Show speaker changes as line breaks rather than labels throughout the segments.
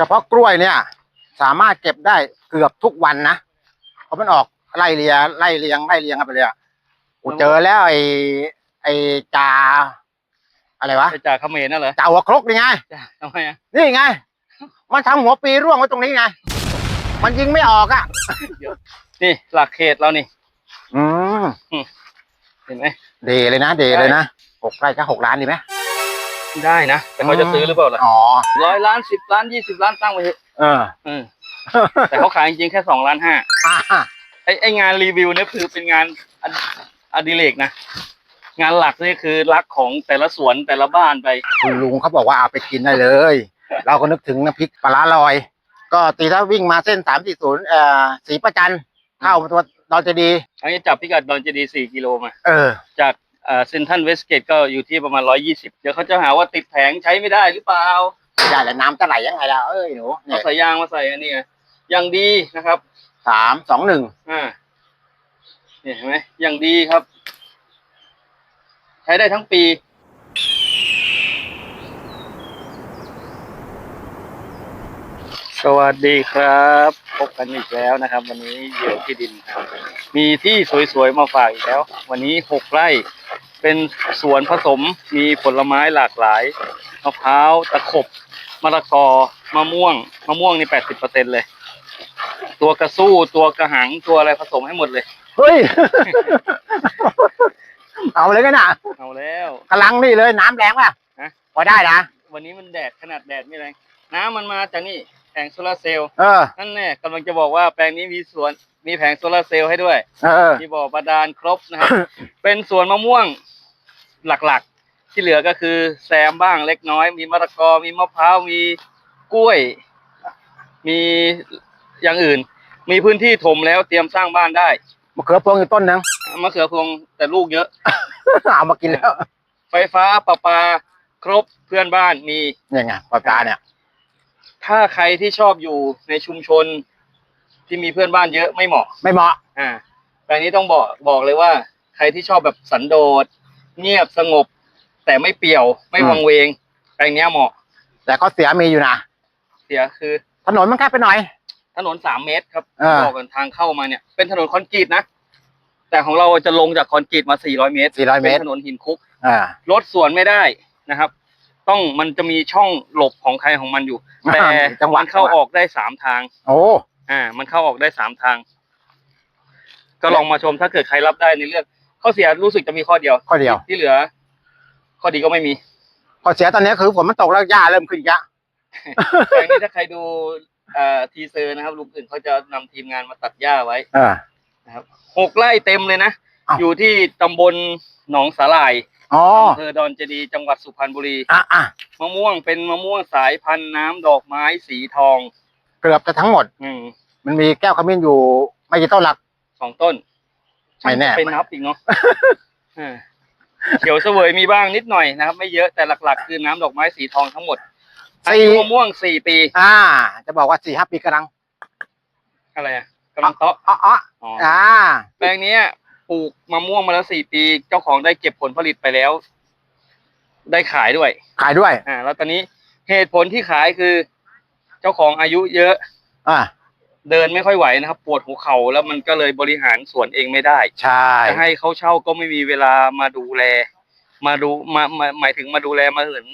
เฉพาะกล้วยเนี่ย สามารถเก็บได้เกือบทุกวันนะเพราะมันออกไล่เลียไล่เลียงไล่เลียงกันไปเลยอะกูเจอแล้วไอ้ไอ้จ่าอะไรวะ
ไปจากเขมรน่ะเหรอ
จ่าหัวครกนี่ไง
จ้ะทำไมอะ
นี่ไง มันทำหัวปีร่วงไว้ตรงนี้ไง มันยิงไม่ออกอะ
นี่หลักเขตเรานี่
อืม
เห็นไหม
เดเลยนะเดเลยนะหกไร่ก็หกล้านดีไหม
ได้นะ แต่เขาจะซื้อหรือเปล่าล่ะ
อ๋อ
ร้อยล้านสิบล้านยี่สิบล้านตั้งไปเถอะ
เออ
เออแต่เขาขายจริงๆแค่สองล้านห้า
อ่า
ไอ้ไอ้งานรีวิวเนี่ยคือเป็นงานอดอดิเรกนะ งานหลักนี่คือรักของแต่ละสวนแต่ละบ้านไป
คุณลุงเขาบอกว่าเอาไปกินได้เลย เราก็นึกถึงน้ำพริกปลาร้าลอย ก็ตีถ้าวิ่งมาเส้นสามสี่ศูนย์เอ่อสีประจันเข้ามาตัวดอนเจดีย์
อันนี้จับพิกัดดอนเจดีสี่กิโลมา
เออ
จาก เซนทันเวสเกตก็อยู่ที่ประมาณร้อยี่สิบเดี๋ยวเขาจะหาว่าติดแผงใช้ไม่ได้หรือเปล่า
ได้แล้วน้ำจะไหลยังไงล่ะเอ้ยหนูเนี่
เอา
ย
สายยางมาใส่อันนี้ไงอย่างดีนะครับ
สามสองหนึ่ง
อ่าเนี่ยเห็นไหมอย่างดีครับ ใช้ได้ทั้งปี สวัสดีครับพบกันอีกแล้วนะครับ วันนี้เหยี่ยวที่ดินครับ มีที่สวยๆมาฝากอีกแล้ว วันนี้หกไร่ เป็นสวนผสมมีผลไม้หลากหลายมะพร้าวตะขบมะละกอมะม่วงมะม่วงนี่แปดสิบเปอร์เซ็นเลย ตัวกระสู้ตัวกระหังตัวอะไรผสมให้หมดเลย
เฮ้ย เอาเลยกันนะ
เอาแล้ว
กำลังนี่เลยน้ำแรงป่ะ
ฮะ
พอได้นะ
วันนี้มันแดดขนาดแดดไม่แรงน้ำมันมาจากนี่แผงโซลาร์เซลล์
เออ
นั่นแน่กำลังจะบอกว่าแปลงนี้มีสวนมีแผงโซลาร์เซลล์ให้ด้วย
เออ
มีบ่อบาดาลครบนะครับ เป็นสวนมะม่วง หลักๆ ที่เหลือก็คือแซมบ้างเล็กน้อย มีมะละกอมีมะพร้าวมีกล้วย มีอย่างอื่น มีพื้นที่ถมแล้วเตรียมสร้างบ้านได้
มะเขือพวงอยู่ต้นนึง
มะเขือพวงแต่ลูกเยอะ
เอามากินแล้ว
ไฟฟ้าประปาครบเพื่อนบ้านมี
เนี่ยไงปลาปลาเนี่ย
ถ้าใครที่ชอบอยู่ในชุมชนที่มีเพื่อนบ้านเยอะไม่เหมาะ
ไม่เหมาะ
อ่าแปลงนี้ต้องบอกบอกเลยว่า ใครที่ชอบแบบสันโดษ เงียบสงบ แต่ไม่เปี่ยวไม่
อืม
วังเวงแปลงเนี้ยเหมาะ
แต่ก็เสียมีอยู่นะ
เสียคือ
ถนนมันแคบไปหน่อย
ถนนสามเมตรครับ
อ่า
บอกกันทางเข้ามาเนี่ย เป็นถนนคอนกรีตนะ แต่ของเราจะลงจากคอนกรีตมา 400 เมตร
400 เมตร
ป็นถนนหินคุก
อ่าร
ถสวนไม่ได้นะครับ ต้องมันจะมีช่องหลบของใครของมันอยู่ แต่
จังหวะ
มันเข้าออกได้สามทาง
โอ้
อ่า มันเข้าออกได้สามทาง ก็ลองมาชมถ้าเกิดใครรับได้ในเรื่อง ข้อเสียรู้สึกจะมีข้อเดียว
ข้อเดียว
ที่เหลือ ข้อดีก็ไม่มี
ข้อเสียตอนนี้คือฝนมันตกแล้วหญ้าเริ่มขึ้นเยอะ
แปลงนี้ถ้าใครดูเอ่อทีเซอร์นะครับลุงอื่นเขาจะนำทีมงานมาตัดหญ้าไว้
เออ
นะครับหกไร่เต็มเลยนะ
อ้าว
อยู่ที่ตำบลหนองสาหร่าย
อ๋อ
อำเภอดอนเจดีย์จังหวัดสุพรรณบุรี
อะอะ
มะม่วงเป็นมะม่วงสายพันธุ์น้ำดอกไม้สีทอง
เกือบจะทั้งหมด
อืม
มันมีแก้วขมิ้นอยู่ไม่กี่ต้นหลัก
สองต้น
ไม่แน่
เป็นนับอีกเนาะอ่าเขียวเสวยมีบ้างนิดหน่อยนะครับ ไม่เยอะแต่หลักๆ คือน้ำดอกไม้สีทองทั้งหมดอา
สี่
ยุมะม่วงสี่ปี
อ่า จะบอกว่าสี่ห้าปีกำลัง
อะไรอะกำลังเตาะ
อ๋ออ๋อ
อ๋อ
อ่า
แปลงเนี้ยปลูกมะม่วงมาแล้วสี่ปี เจ้าของได้เก็บผลผลิตไปแล้ว ได้ขายด้วย
ขายด้วย
อ่า แล้วตอนนี้เหตุผลที่ขายคือ เจ้าของอายุเยอะ
อ่า
เดินไม่ค่อยไหวนะครับ ปวดหัวเข่าแล้วมันก็เลยบริหารสวนเองไม่ได้
ใช่
จะให้เขาเช่าก็ไม่มีเวลามาดูแล มาดูมามาหมายถึงมาดูแลมาเหิน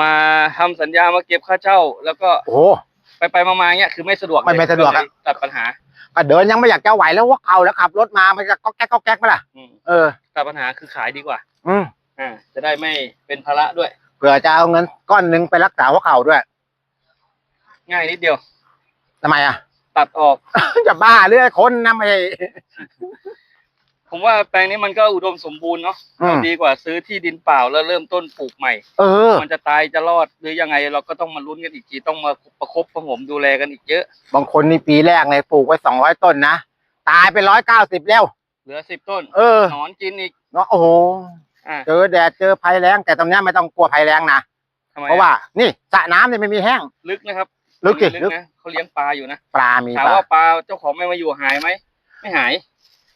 มาทำสัญญามาเก็บค่าเช่า แล้วก็
โอ้โห
ไปไปมาๆเนี้ยคือไม่สะดวก
ไม่ไม่สะดวกอะ
เลยตัดปัญหา
ก็เดินยังไม่อยากจะไหวแล้วว่าเอาแล้วขับรถมามันจะก็แก๊กก็แก๊กไหมล่ะ
อืม
เออ
ตัดปัญหาคือขายดีกว่า
อืม
อ่า จะได้ไม่เป็นภาระด้วย
เผื่อจะเอาเงินก้อนหนึ่งไปรักษาหัวเข่าด้วย
ง่ายนิดเดียว
ทำไมอะ
ตัดออก
จะบ้าเรื่อยคนนะไม่ใช่
ผมว่าแปลงนี้มันก็อุดมสมบูรณ์เนาะ
อืม
ดีกว่าซื้อที่ดินเปล่าแล้วเริ่มต้นปลูกใหม่
เออ
มันจะตายจะรอดหรือยังไงเราก็ต้องมาลุ้นกันอีกทีต้องมาประคบประหงมดูแลกันอีกเยอะ
บางคนนี่ปีแรกเลยปลูกไว้สองร้อยต้นนะ ตายไปร้อยเก้าสิบแล้ว
เหลือสิบต้น
เออ
หนอนกินอีก
เนาะโอ้โห
อ่า
เจอแดดเจอภัยแรงแต่ตรงเนี้ยไม่ต้องกลัวภัยแรงนะ
ทำไม
เพราะว่านี่สระน้ำเนี่ยไม่มีแห้ง
ลึกนะครับ
ลึกสิลึก
นะเขาเลี้ยงปลาอยู่นะ
ปลามี
ถาม
ปลา
ว่าปลาเจ้าของไม่มาอยู่หายไหมไม่หาย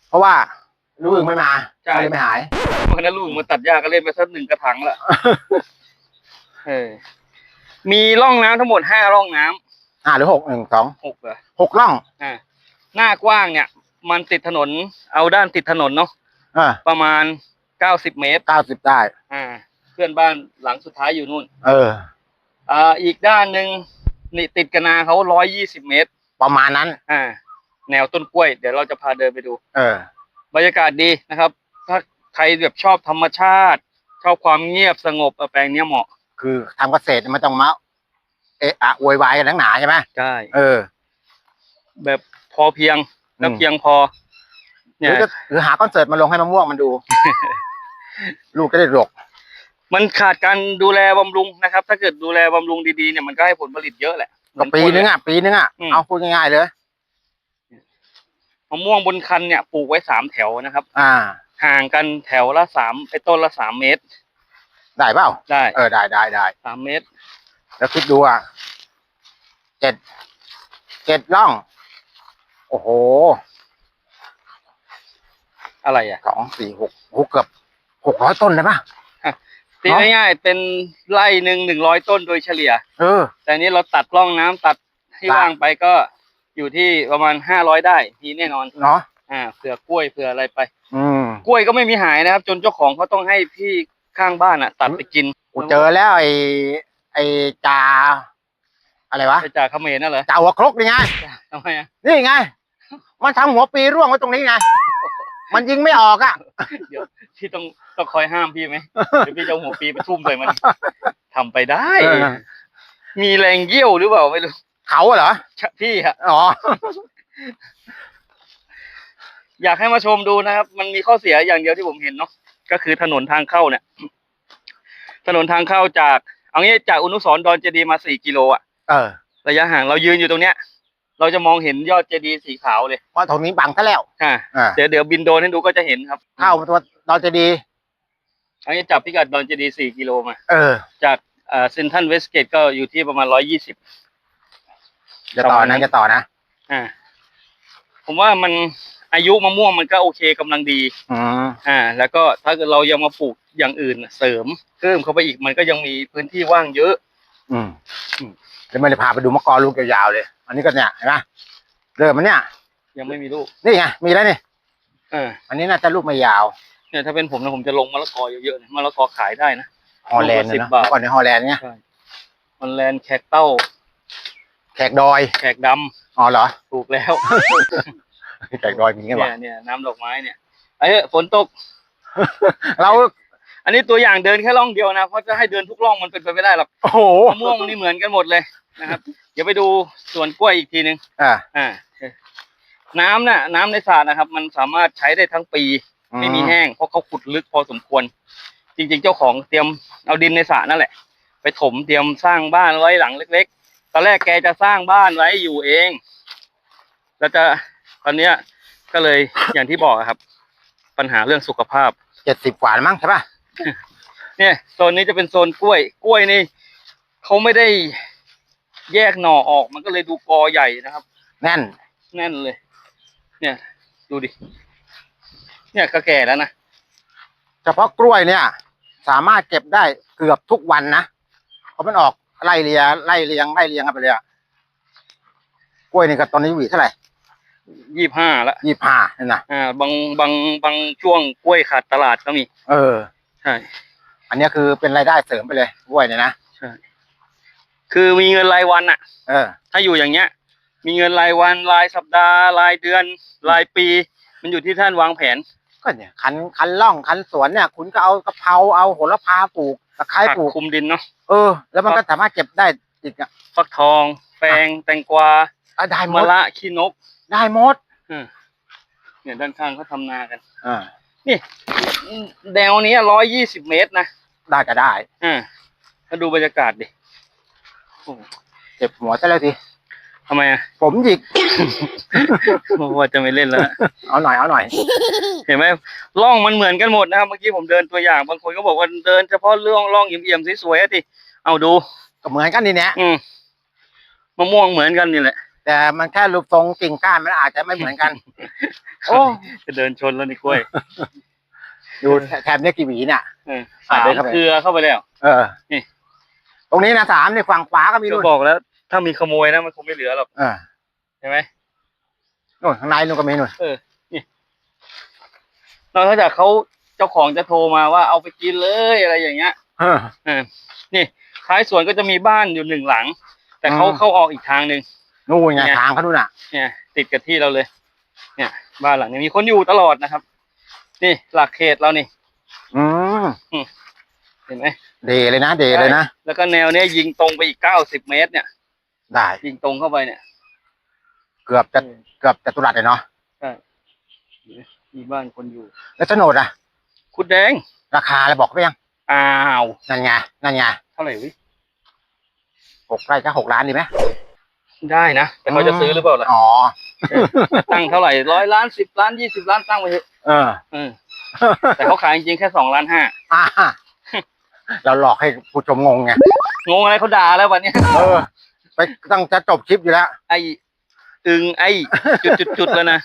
เพราะว่าลูกอื่นไม่มา
ใช่
ก็เลยไม่หาย
เพราะฉะนั้นลูกมาตัดหญ้าก็เล่นไปสักหนึ่งกระถางละเออมีร่องน้ำทั้งหมดห้าร่องน้ำ
ห้าหรือหกหนึ่งสอง
หกเหรอ
หกร่อง
อ่าหน้ากว้างเนี่ย มันติดถนนเอาด้านติดถนนเนาะ
เออ
ประมาณเก้าสิบเมตร
เก้าสิบได้
อ่า เพื่อนบ้านหลังสุดท้ายอยู่นู่น
เออ
อ่าอีกด้านหนึ่ง นี่ติดกับนาเขาร้อยยี่สิบเมตร
ประมาณนั้น
อ่า แนวต้นกล้วย เดี๋ยวเราจะพาเดินไปดู
เออ
บรรยากาศดีนะครับ ถ้าใครแบบชอบธรรมชาติ ชอบความเงียบสงบเออแปลงเนี้ยเหมาะ
คือทำเกษตรมันต้องมาเอะอะโวยวายกันทั้งหนาใช่ไหม
ใช่
เออ
แบบพอเพียงแล้ว
อืม
เพียงพอ
ห
เนี่ย
รือจะหรือหาคอนเสิร์ตมาลงให้มะม่วงมันดู ลูกจะได้ดก
มันขาดการดูแลบำรุงนะครับ ถ้าเกิดดูแลบำรุงดีๆเนี่ยมันก็ให้ผลผลิตเยอะแหละ
ก็ปีนึงอะ ปีนึงอะ
อืม
เอาพูดง่ายๆเลย
มะม่วงบนคันเนี่ยปลูกไว้สามแถวนะครับ
อ่า
ห่างกันแถวละสามไอ้ต้นละสามเมตร
ได้เปล่า
ได้
เออ ได้ได้ได้
สามเมตร
แล้วคิดดูอะเจ็ด เจ็ดร่อง โอ้โห
อะไรอะ
สอง สี่ หกโอ้โหเกือบหกร้อยต้นเลยป่ะ
ตีง่ายๆเป็นไร่หนึ่งหนึ่งร้อยต้นโดยเฉลี่ย
เออ
แต่อันนี้เราตัดร่องน้ำตัดที่
ตัด
ว่างไปก็อยู่ที่ประมาณห้าร้อยได้มีแน่นอน
เนาะ
อ่าเผื่อกล้วยเผื่ออะไรไป
อืม
กล้วยก็ไม่มีหายนะครับ จนเจ้าของเขาต้องให้พี่ข้างบ้านอะ ตัดไปกิน
กูเจอแล้วไอ้ไอ้จ่าอะไรวะ
ไปจากเขมรน่ะเหรอ
จ่าหัวครกนี่ไง
ทำไมอะ
นี่ไง มันทำหัวปีร่วงไว้ตรงนี้ไง มันยิงไม่ออกอะ
เดี๋ยวพี่ต้องต้องคอยห้ามพี่ไหมเดี๋ยวพี่จะเอาหัวปีไปทุ่มใส่มันทำไปได้
เออ
มีแรงเยี่ยวหรือเปล่าไม่รู้
เขาเหรอ
พี่อะ
อ๋อ
อยากให้มาชมดูนะครับ มันมีข้อเสียอย่างเดียวที่ผมเห็นเนาะก็คือถนนทางเข้าเนี่ย ถนนทางเข้าจาก เอางี้จากอนุสรณ์ดอนเจดีย์มาสี่กิโลอะ
เออ
ระยะห่างเรายืนอยู่ตรงเนี้ย เราจะมองเห็นยอดเจดีย์สีขาวเลย
ว่าตรงนี้บังซะแล้ว
อ่า
อ่า
เดี๋ยวเดี๋ยวบินโดรนให้ดูก็จะเห็นครับ
เข้าตัวเราจะดี
อันนี้จับพิกัดดอนเจดีย์สี่กิโลมา
เออ
จากเอ่อเซนทันเวสเกตก็อยู่ที่ประมาณร้อยยี่สิบ
จะต่อนะจะต่อนะ
อ่า ผมว่ามันอายุมะม่วงมันก็โอเคกำลังดี
อืม
อ่า แล้วก็ถ้าเกิดเรายังมาปลูกอย่างอื่นเสริมเพิ่มเข้าไปอีกมันก็ยังมีพื้นที่ว่างเยอะ
อืม
อืม
แล้วไม่ได้พาไปดูมะกอลูกยาวๆเลย อันนี้ก็เนี่ยเห็นไหมเริ่มมันเนี่ย
ยังไม่มีลูก
นี่ไงมีแล้วนี่
เออ
อันนี้น่าจะลูกไม่ยาว
เนี่ยถ้าเป็นผมนะผมจะลงมะละกอเยอะๆเลยมะละกอขายได้นะ
ฮอลแลนด์เนี่ย
สิ
นะ
บบาท
เมื่อก่อนในฮอลแลนด์เนี่ย
มันแลนด์แขกเต้า
แขกดอย
แขกดำ
อ๋อเหรอ
ถูกแล้ว
แขกดอยมีไง
เนี่
วะ
ยเนี่ยน้ำดอกไม้เนี่ยเอ้ยฝนตก
เรา
อันนี้ตัวอย่างเดินแค่ร่องเดียวนะ เพราะจะให้เดินทุกร่องมันเป็นไปไม่ได้หรอก
โอ้โห
มะม่วงนี่เหมือนกันหมดเลย นะครับ เดี๋ยวไปดูสวนกล้วยอีกทีหนึ่ง
อ่า
อ่า น้ำน่ะ น้ำในสระนะครับ มันสามารถใช้ได้ทั้งปีไม่มีแห้ง เพราะเขาขุดลึกพอสมควร จริง ๆ เจ้าของเตรียมเอาดินในสระนั่นแหละ ไปถมเตรียมสร้างบ้านไว้หลังเล็ก ๆ ตอนแรกแกจะสร้างบ้านไว้อยู่เอง แล้วจะตอนเนี้ยก็เลย อย่างที่บอกอะครับ ปัญหาเรื่องสุขภาพ
เจ็ดสิบกว่าแล้วมั้งใช่ป่ะ
เนี่ยโซนนี้จะเป็นโซนกล้วย กล้วยนี่เขาไม่ได้ แยกหน่อออกมันก็เลยดูกอใหญ่นะครับ
แน่น
แน่นเลย เนี่ย ดูดิ เนี่ยก็แก่แล้วนะ
เฉพาะกล้วยเนี่ย สามารถเก็บได้เกือบทุกวันนะเพราะมันออกไล่เลียไล่เลียงไล่เลียงกันไปเลยอะกล้วยนี่ก็ตอนนี้หวีเท่าไหร่
ยี่ห้าละ
ยี่ห้าเนี่ยนะ
อ่าบางบางบางช่วงกล้วยขาดตลาดก็มี
เออ
ใช่
อันเนี้ยคือเป็นรายได้เสริมไปเลยกล้วยเนี่ยนะ
ใช่ คือมีเงินรายวันอะ
เออ
ถ้าอยู่อย่างเงี้ย มีเงินรายวันรายสัปดาห์รายเดือนรายปี มันอยู่ที่ท่านวางแผน
ก็เนี่ยคันคันล่องคันสวนเนี่ย คุณก็เอากะเพราเอาโหระพาปลูกตะไคร้
ผัก
ปลูก
คุมดินเนาะ
เออ แล้วมันก็สามารถเก็บได้อีกอะ
ฟักทองแฟงแตงกวา
อะได้หม
มะ
ด
ละขี้นก
ได้หมด
อืมเนี่ยด้านข้างเขาทำนากัน
อ่า
แนวนี้ร้อยยี่สิบเมตรนะ
ได้ก็ได้
อ่าถ้าดูบรรยากาศดิโอ้โห
เจ็บหัวซะแล้วที
ทำไมอะ
ผมหยิก
ว่าจะไม่เล่นแล้วนะ
เอาหน่อยเอาหน่อย
เห็นไหมร่องมันเหมือนกันหมดนะครับ เมื่อกี้ผมเดินตัวอย่าง บางคนก็บอกว่าเดินเฉพาะเรื่องร่องเอี่ยมๆสวยๆอะทีเอาดู
ก็เหมือนกันนี่เนี่ย
อืมมะม่วงเหมือนกันนี่แหละ
แต่มันแค่รูปทรงกิ่งก้านมันอาจจะไม่เหมือนกัน โอ้
จะเดินชนแล้วนี่กล้วย
ดูแถบเนี้ยกี่หวีเนี่ย
เออ
อ่า
สาม
เดินเข้าไป
เครือเข้าไปแล้ว
เออ
นี่
ตรงนี้นะสามนี่ฝั่งขวาก็มี
ก็
นู่น
บอกแล้ว ถ้ามีขโมยนะมันคงไม่เหลือหรอก
เออ
ใช่ไหม
นู่นข้างในนู่นก็มีนู่น
นอกจากเขาเจ้าของจะโทรมาว่าเอาไปกินเลยอะไรอย่างเงี้ย
เออ
เออนี่ท้ายสวนก็จะมีบ้านอยู่หนึ่งหลัง แต่เขา
อืม
เข้าออกอีกทางหนึ่ง
นู่นไง
เนี่ย
ทางเขานู่นน่ะ
เนี่ย ติดกับที่เราเลย เนี่ย บ้านหลังนี้มีคนอยู่ตลอดนะครับ นี่หลักเขตเรานี่
อืม
เห็นไหม
เดเลยนะ เดเลยนะ
แล้วก็แนวเนี้ยยิงตรงไปอีกเก้าสิบเมตร เนี่ย
ได้
ยิงตรงเข้าไปเนี่ย
เกือบจะเกือบจะตุรัสเลยเนาะ
มีบ้านคนอยู่
แล้วโฉนดอะ
คุดแดง
ราคาอะไรบอกไปยัง
อ้าว
นั่นไงนั่นไง
เท่าไหร่วิ
หกไร่ก็หกล้านดีไหม
ได้นะแต่เขาจะซื้อหรือเปล่าล่ะ
อ๋อ
ตั้งเท่าไหร่ร้อยล้านสิบล้านยี่สิบล้านตั้งไปเถอะ
เออ
เออแต่เขาขายจริงๆแค่สองล้านห้า
อ่า เราหลอกให้ผู้ชมงงไง
งงอะไรเขาด่าแล้ววันเนี้ย
เออ ไปต้องจะจบคลิปอยู่แล้ว
ไอ้อึงไอ้จุดจุดจุดแล้วนะ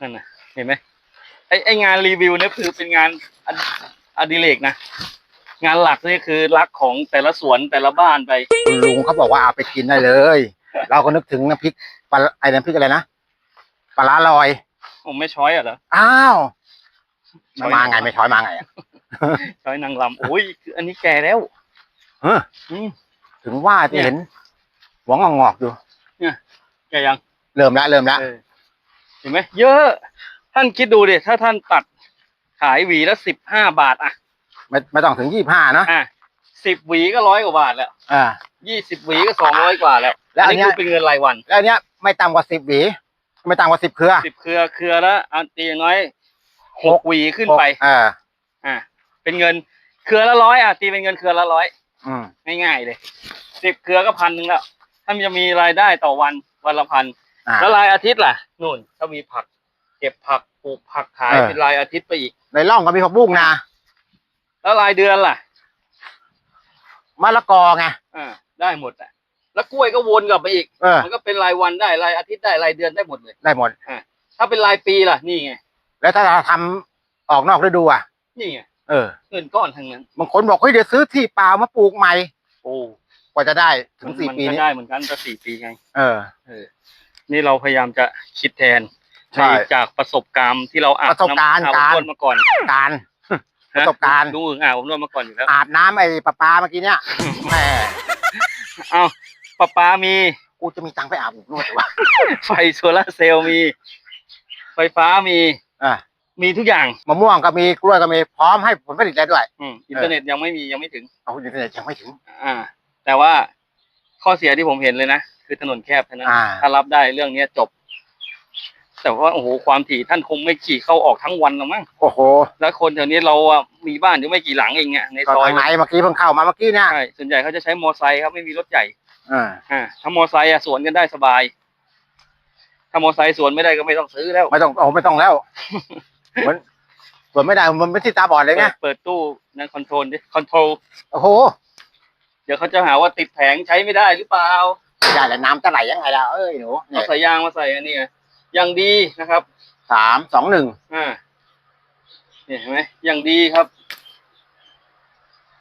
นั่นนะเห็นไหมไอ้ไอ้งานรีวิวเนี่ยคือเป็นงานอดอดิเรกนะงานหลักนี่คือรักของแต่ละสวนแต่ละบ้านไป
คุณลุงเขาบอกว่าเอาไปกินได้เลย เราก็นึกถึงน้ำพริกปลาไอ้น้ำพริกอะไรนะปลาร้าลอย
ผมไม่ช้อยอะเหรอ
อ้าว
ช้
มา
อย
มาไงไม่ช้อยมาไงอะ
ช้อยนางลำโอ้ยอันนี้แก่แล้ว
เออ
อืม
ถึงว่าที่
เนี่ย
เห็นหัวงอกๆอยู่
แก่ยัง
เริ่มแล้วเริ่มแล้ว
เออเห็นไหมเยอะ ท่านคิดดูดิถ้าท่านตัดขายหวีละสิบห้าบาทอะ
ไม่ไม่ต้องถึงยี่ห้านะ
อะสิบหวีก็ร้อยกว่าบาทแล้ว
อ่า
ยี่สิบหวีก็สองร้อยกว่าแล้ว
แล้วอั
อั
น
น
เนี้
นี้
ย
คือเป็นเงินรายวัน
แล้วอันเนี้ยไม่ต่ำกว่าสิบหวี ไม่ต่ำกว่าสิบเครือ
สิบเครือเครือละอันตีอย่างน้อยหกหวีขึ้นไป
เออ
อ่า เป็นเงินเครือละร้อยอะตีเป็นเงินเครือละร้อย
อืม
ง่ายๆเลยสิบเครือก็พันหนึ่งแล้วถ้ามันจะมีรายได้ต่อวันวันละพัน
อ่า
แล้วรายอาทิตย์ล่ะนู่นถ้ามีผัก เก็บผักปลูกผักขาย
เออ
เป็นรายอาทิตย์ไปอีก
ในร่องก็มีผักบุ้งนะ
แล้วรายเดือนล่ะ
มะละกอไง
อ่าได้หมดอะแล้วกล้วยก็วนกลับไปอีก
เออ
มันก็เป็นรายวันได้รายอาทิตย์ได้รายเดือนได้หมดเลย
ได้หมด
ถ้าเป็นรายปีล่ะนี่ไง
แล้วถ้าเราทำออกนอกฤดูอะ
นี่ไง
เออ
เงินก้อนทั้งนั้น
บางคนบอกเฮ้ยเดี๋ยวซื้อที่เปล่ามาปลูกใหม่
โอ้
กว่าจะได้ถึง
มัน
สี่
มัน
ปี
ก็
นี้
ได้เหมือนกันแต่สี่ปีไง
เออ
เออ นี่เราพยายามจะคิดแทน
ใช่
จากประสบการณ์ที่เราอาบ
ประสบการณ์
น้ำอาบ
การ
นวดมาก่อน
การ
ฮ
ประสบการณ์
ดูอึ่งอ่างผมนวดมาก่อนอยู่แล้ว
อาบน้ำไอ้ปลาปลาเมื่อกี้เนี่ยแหม
เอ้าปะปามี
กูจะมีตังค์ไปอาบอบนวดวะ
ไฟโซลาร์เซลล์มี ไฟฟ้ามี
อะ
มีทุกอย่าง
มะม่วงก็มีกล้วยก็มีพร้อมให้ผลผลิตได้ด้วย
อืมอินเทอร์เน็ตยังไม่มียังไม่ถึง
เอาอินเทอร์เน็ตยังไม่ถึง
อ่า แต่ว่าข้อเสียที่ผมเห็นเลยนะคือถนนแคบเท่านั้น
อ่า
ถ้ารับได้เรื่องเนี้ยจบ แต่ว่าโอ้โหความถี่ท่านคงไม่ขี่เข้าออกทั้งวันหรอกมั้ง
โอ้โห
แล้วคนแถวนี้เราอะมีบ้านอยู่ไม่กี่หลังเองเนี่ยใน
ก็
ซอย
ทางไหนเมื่อกี้เพิ่งเข้ามาเมื่อกี้เนี่ย
ใช่ส่วนใหญ่เขาจะใช้มอไซค์ครับไม่มีรถใหญ่
อ่า
อ่าถ้ามอไซค์อะสวนกันได้สบาย ถ้ามอไซค์สวนไม่ได้ก็ไม่ต้องซื้อแล้ว
ไม่ต้องโอ้ไม่ต้องแล้ว เหมือนเปิดไม่ได้มันไม่ที่ตาบอดเลยไง
เปิดเปิดตู้นั่นคอนโทรลดิคอนโทรล
โอ้โห
เดี๋ยวเขาจะหาว่าติดแผงใช้ไม่ได้หรือเปล่า
อย่าแต่น้ำจะไหลยังไงล่ะเอ้ยหนู
เอา
เนี่ย
สายยางมาใส่อันนี้ไงอย่างดีนะครับ
สามสองหนึ่ง
อ่าเนี่ยเห็นไหมอย่างดีครับ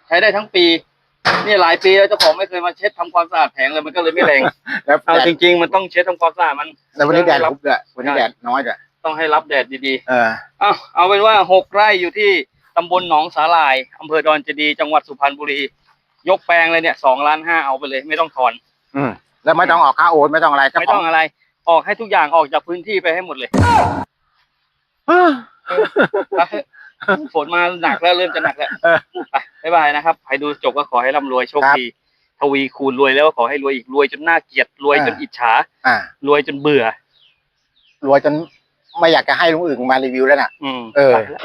ใช้ได้ทั้งปีนี่หลายปีแล้วเจ้าของไม่เคยมาเช็ดทำความสะอาดแผงเลยมันก็เลยไม่แรง
แล้ว
เอา
แดด
จริง ๆ มันต้องเช็ดทำความสะอาดมัน
แล้ววันนี้แดดรุบด้วยวันนี้แดดน้อยด้วย
ต้องให้รับแดดดี
เออ
ๆเอาเอาเป็นว่าหกไร่อยู่ที่ตำบลหนองสาหร่ายอำเภอดอนเจดีย์จังหวัดสุพรรณบุรี ยกแปลงเลยเนี่ยสองล้านห้าเอาไปเลย ไม่ต้องถอน
อืมแล้วไม่ต้องออกค่าโอนไม่ต้องอะไรเจ้า
ไม่
ข
ต้
อ
องงอะไร ออกให้ทุกอย่างออกจากพื้นที่ไปให้หมดเลย
เออ
รับเถอะฝนมาหนักแล้วเริ่มจะหนักแล้ว
เออ
ไปบ๊ายบายนะครับใครดูจบก็ขอให้ร่ำรวยโชค
ครับ
ดีทวีคูณรวยแล้วก็ขอให้รวยอีกรวยจนน่าเกลียดรวยจน
อ่า
อิจฉา
อ่าร
วยจนเบื่อ
รวยจน ไม่อยากจะให้ลุงอึ่งมารีวิวแล้วน่ะ
อืม
เออ
ไปแล้ว